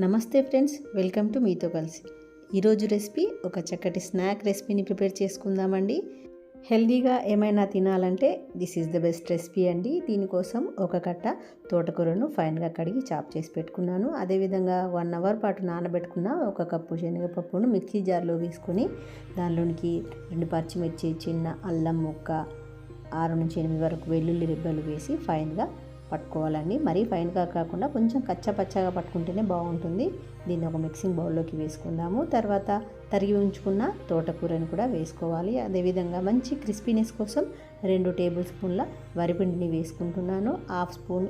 నమస్తే friends welcome to మీతో కలిసి. ఈరోజు రెసిపీ ఒక చక్కటి స్నాక్ రెసిపీని ప్రిపేర్ చేసుకుందామండి. హెల్దీగా ఏమైనా తినాలంటే this is the best recipe అండి. దీనికోసం ఒక కట్ట తోటకూరను ఫైన్గా కడిగి చాప్ చేసి పెట్టుకున్నాను. అదేవిధంగా వన్ అవర్ పాటు నానబెట్టుకున్న ఒక కప్పు శనగపప్పును మిక్సీ జార్లో వేసుకొని దానిలోనికి రెండు పచ్చిమిర్చి చిన్న అల్లం ముక్క ఆరు నుంచి ఎనిమిది వరకు వెల్లుల్లి రిబ్బలు వేసి ఫైన్గా పట్టుకోవాలండి. మరీ ఫైన్గా కాకుండా కొంచెం కచ్చపచ్చగా పట్టుకుంటేనే బాగుంటుంది. దీన్ని ఒక మిక్సింగ్ బౌల్లోకి వేసుకుందాము. తర్వాత తరిగి ఉంచుకున్న తోటకూరని కూడా వేసుకోవాలి. అదేవిధంగా మంచి క్రిస్పీనెస్ కోసం రెండు టేబుల్ స్పూన్ల వరిపిండిని వేసుకుంటున్నాను. హాఫ్ స్పూన్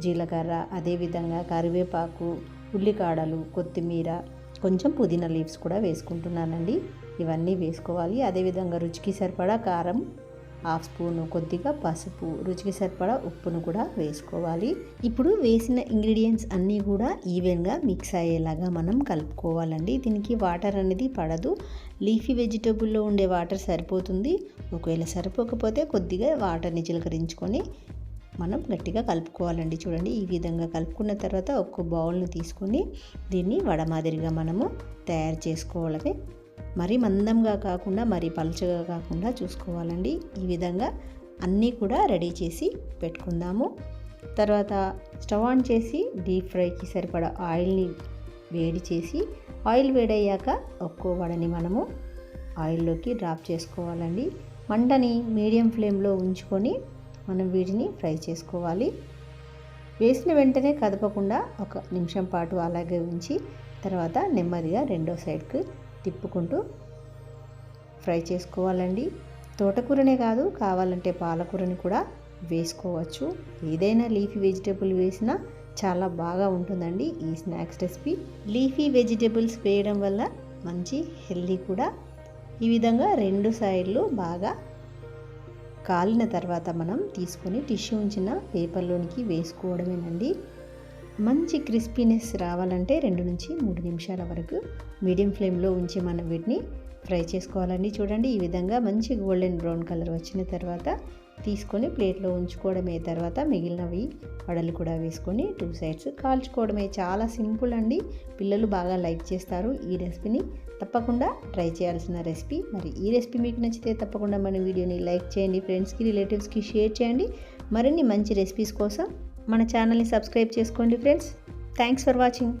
జీలకర్ర అదేవిధంగా కరివేపాకు ఉల్లికాడలు కొత్తిమీర కొంచెం పుదీనా లీవ్స్ కూడా వేసుకుంటున్నానండి. ఇవన్నీ వేసుకోవాలి. అదేవిధంగా రుచికి సరిపడా కారం హాఫ్ స్పూను కొద్దిగా పసుపు రుచికి సరిపడా ఉప్పును కూడా వేసుకోవాలి. ఇప్పుడు వేసిన ఇంగ్రీడియంట్స్ అన్నీ కూడా ఈవెన్గా మిక్స్ అయ్యేలాగా మనం కలుపుకోవాలండి. దీనికి వాటర్ అనేది పడదు. లీఫీ వెజిటబుల్లో ఉండే వాటర్ సరిపోతుంది. ఒకవేళ సరిపోకపోతే కొద్దిగా వాటర్ని చిలకరించుకొని మనం గట్టిగా కలుపుకోవాలండి. చూడండి ఈ విధంగా కలుపుకున్న తర్వాత ఒక్క బౌల్ని తీసుకొని దీన్ని వడమాదిరిగా మనము తయారు చేసుకోవడమే మరీ మందంగా కాకుండా మరీ పలుచగా కాకుండా చూసుకోవాలండి. ఈ విధంగా అన్నీ కూడా రెడీ చేసి పెట్టుకుందాము. తర్వాత స్టవ్ ఆన్ చేసి డీప్ ఫ్రైకి సరిపడా ఆయిల్ని వేడి చేసి ఆయిల్ వేడయ్యాక ఒక్కో వడని మనము ఆయిల్లోకి డ్రాప్ చేసుకోవాలండి. మంటని మీడియం ఫ్లేమ్లో ఉంచుకొని మనం వీటిని ఫ్రై చేసుకోవాలి. వేసిన వెంటనే కదపకుండా ఒక నిమిషం పాటు అలాగే ఉంచి తర్వాత నెమ్మదిగా రెండో సైడ్కి తిప్పుకుంటూ ఫ్రై చేసుకోవాలండి. తోటకూరనే కాదు కావాలంటే పాలకూరని కూడా వేసుకోవచ్చు. ఏదైనా లీఫీ వెజిటేబుల్ వేసినా చాలా బాగా ఉంటుందండి ఈ స్నాక్స్ రెసిపీ. లీఫీ వెజిటేబుల్స్ వేయడం వల్ల మంచి హెల్దీ కూడా. ఈ విధంగా రెండు సైడ్లు బాగా కాలిన తర్వాత మనం తీసుకొని టిష్యూ ఉంచిన పేపర్లోనికి వేసుకోవడమేనండి. మంచి క్రిస్పీనెస్ రావాలంటే రెండు నుంచి మూడు నిమిషాల వరకు మీడియం ఫ్లేమ్లో ఉంచి మనం వీటిని ఫ్రై చేసుకోవాలండి. చూడండి ఈ విధంగా మంచి గోల్డెన్ బ్రౌన్ కలర్ వచ్చిన తర్వాత తీసుకొని ప్లేట్లో ఉంచుకోవడమే. తర్వాత మిగిలినవి వడలు కూడా వేసుకొని టూ సైడ్స్ కాల్చుకోవడమే. చాలా సింపుల్ అండి. పిల్లలు బాగా లైక్ చేస్తారు ఈ రెసిపీని. తప్పకుండా ట్రై చేయాల్సిన రెసిపీ. మరి ఈ రెసిపీ మీకు నచ్చితే తప్పకుండా మన వీడియోని లైక్ చేయండి ఫ్రెండ్స్కి రిలేటివ్స్కి షేర్ చేయండి. మరిన్ని మంచి రెసిపీస్ కోసం మన ఛానల్ని సబ్స్క్రైబ్ చేసుకోండి ఫ్రెండ్స్. Thanks for watching